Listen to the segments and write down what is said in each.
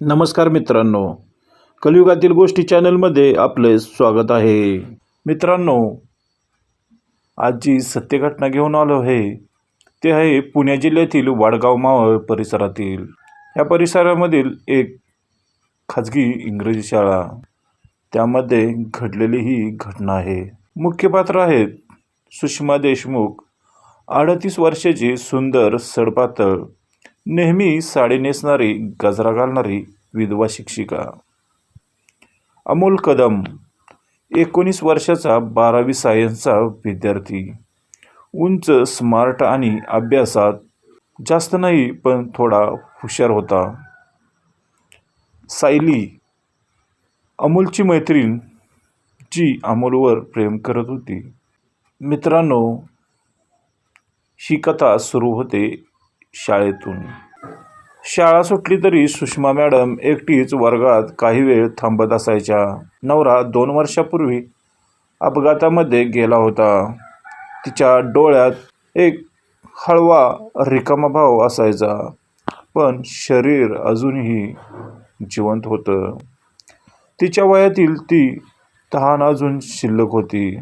नमस्कार मित्रांनो. कलियुगातील गोष्टी चॅनलमध्ये आपले स्वागत आहे. मित्रांनो आज जी सत्यघटना घेऊन आलो आहे ते आहे पुणे जिल्ह्यातील वाडगाव मावळ परिसरातील. या परिसरामधील एक खाजगी इंग्रजी शाळा. त्यामध्ये घडलेली ही घटना आहे. मुख्य पात्र आहेत सुषमा देशमुख अडतीस वर्षाची सुंदर सडपातळ नेहमी साडी नेसणारी गजरा घालणारी विधवा शिक्षिका. अमोल कदम एकोणीस वर्षाचा बारावी सायन्सचा विद्यार्थी. उंच स्मार्ट आणि अभ्यासात जास्त नाही पण थोडा हुशार होता. सायली अमोलची मैत्रीण जी अमोलवर प्रेम करत होती. मित्रांनो ही कथा सुरू होते शाळेतून. शाळा सुटली तरी सुषमा मॅडम एकटीच वर्गात काही वेळ थांबत असायच्या. नवरा दोन वर्षापूर्वी अपघातामध्ये गेला होता. तिच्या डोळ्यात एक हळवा रिकामा भाव असायचा पण शरीर अजूनही जिवंत होतं. तिच्या वयातील ती तहान अजून शिल्लक होती.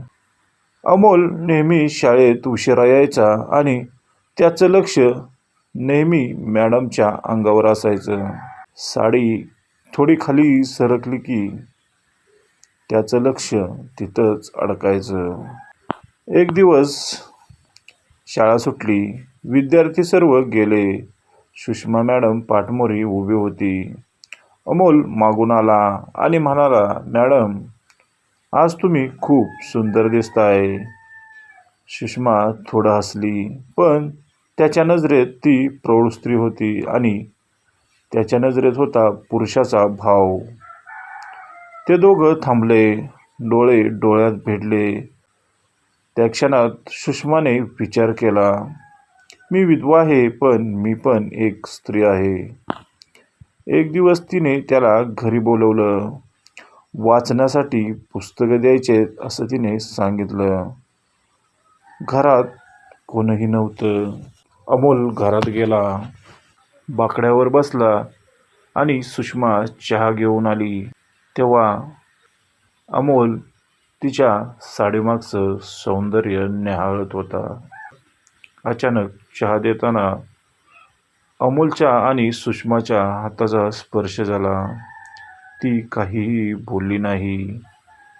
अमोल नेहमी शाळेत उशिरा यायचा आणि त्याचं लक्ष नेहमी मॅडमच्या अंगावर असायचं. साडी थोडी खाली सरकली की त्याचं लक्ष तिथंच अडकायचं. एक दिवस शाळा सुटली. विद्यार्थी सर्व गेले. सुषमा मॅडम पाठमोरी उभी होती. अमोल मागून आला आणि म्हणाला मॅडम आज तुम्ही खूप सुंदर दिसताय. सुषमा थोडं हसली पण त्याच्या नजरेत ती प्रौढ स्त्री होती आणि त्याच्या नजरेत होता पुरुषाचा भाव. ते दोघं थांबले डोळे डोळ्यात भेटले त्या क्षणात सुषमाने विचार केला मी विधवा आहे पण मी पण एक स्त्री आहे. एक दिवस तिने त्याला घरी बोलवलं. वाचण्यासाठी पुस्तकं द्यायचे असं तिने सांगितलं. घरात कोणीही नव्हतं. अमोल घरात गेला बाकड्यावर बसला आणि सुषमा चहा घेऊन आली. तेव्हा अमोल तिच्या साडीमागचं सौंदर्य न्याहाळत होता. अचानक चहा देताना अमोलच्या आणि सुषमाच्या हाताचा स्पर्श झाला. ती काहीही बोलली नाही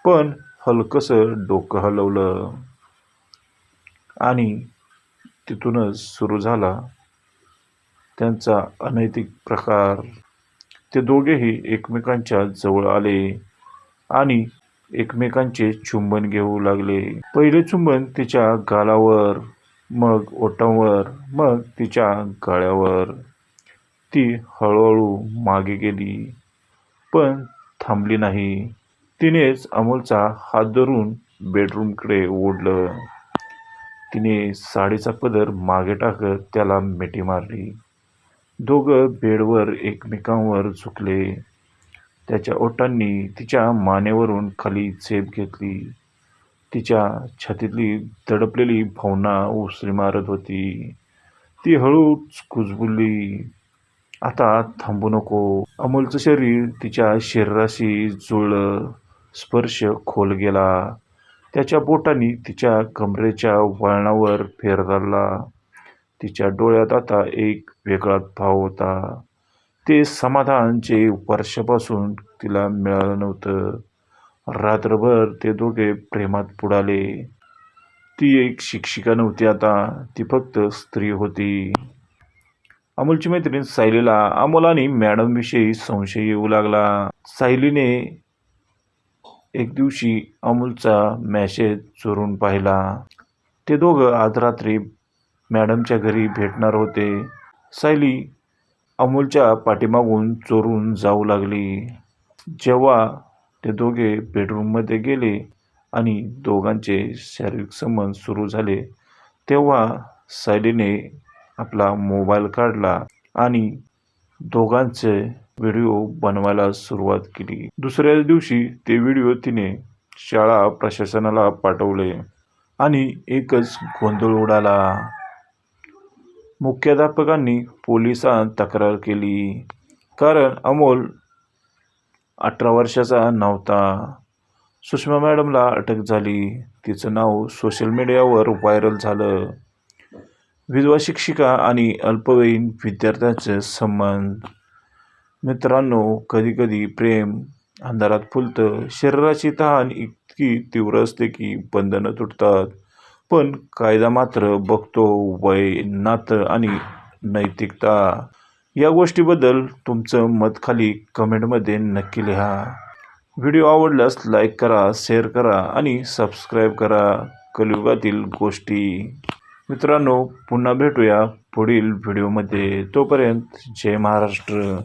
पण हलकंसं डोकं हलवलं आणि तिथूनच सुरू झाला. त्यांचा अनैतिक प्रकार. ते दोघेही एकमेकांच्या जवळ आले आणि एकमेकांचे चुंबन घेऊ लागले. पहिले चुंबन तिच्या गालावर मग ओटांवर मग तिच्या गाळ्यावर. ती हळूहळू मागे गेली पण थांबली नाही. तिनेच अमोलचा हात धरून बेडरूमकडे ओढलं. तिने साडीचा पदर मागे टाकत त्याला मिठी मारली. दोघं बेडवर एकमेकांवर झुकले. त्याच्या ओठांनी तिच्या मानेवरून खाली झेप घेतली. तिच्या छातीतली दडपलेली भावना उसरी मारत होती. ती हळूच कुजबुलली. आता थांबू नको. अमोलचं शरीर तिच्या शरीराशी जुळलं. स्पर्श खोल गेला. त्याच्या बोटांनी तिच्या कमरेच्या वळणावर फेर धरला. तिच्या डोळ्यात आता एक वेगळाच भाव होता. ते समाधान जे वर्षापासून तिला मिळालं नव्हतं. रात्रभर ते दोघे प्रेमात बुडाले. ती एक शिक्षिका नव्हती आता ती फक्त स्त्री होती. अमोलची मैत्रीण सायलीला अमोलाने मॅडमविषयी संशय येऊ लागला. सायलीने एक दिवशी अमोलचा मॅसेज चोरून पाहिला. ते दोघं आज रात्री मॅडमच्या घरी भेटणार होते. सायली अमोलच्या पाठीमागून चोरून जाऊ लागली. जेव्हा ते दोघे बेडरूममध्ये गेले आणि दोघांचे शारीरिक संबंध सुरू झाले तेव्हा सायलीने आपला मोबाईल काढला आणि दोघांचे व्हिडिओ बनवायला सुरुवात केली. दुसऱ्याच दिवशी ते व्हिडिओ तिने शाळा प्रशासनाला पाठवले आणि एकच गोंधळ उडाला. मुख्याध्यापकांनी पोलिसांत तक्रार केली. कारण अमोल अठरा वर्षाचा नव्हता. सुषमा मॅडमला अटक झाली. तिचं नाव सोशल मीडियावर व्हायरल झालं. विधवा शिक्षिका आणि अल्पवयीन विद्यार्थ्यांचे संबंध मित्रांनो कधीकधी प्रेम अंधारात फुलतं. शरीराची तहान इतकी तीव्र असते की बंधनं तुटतात. पण कायदा मात्र बघतो वय नातं आणि नैतिकता. या गोष्टीबद्दल तुमचं मत खाली कमेंटमध्ये नक्की लिहा. व्हिडिओ आवडल्यास लाईक करा शेअर करा आणि सबस्क्राईब करा. कलियुगातील गोष्टी. मित्रांनो पुन्हा भेटूया पुढील व्हिडिओमध्ये. तोपर्यंत जय महाराष्ट्र.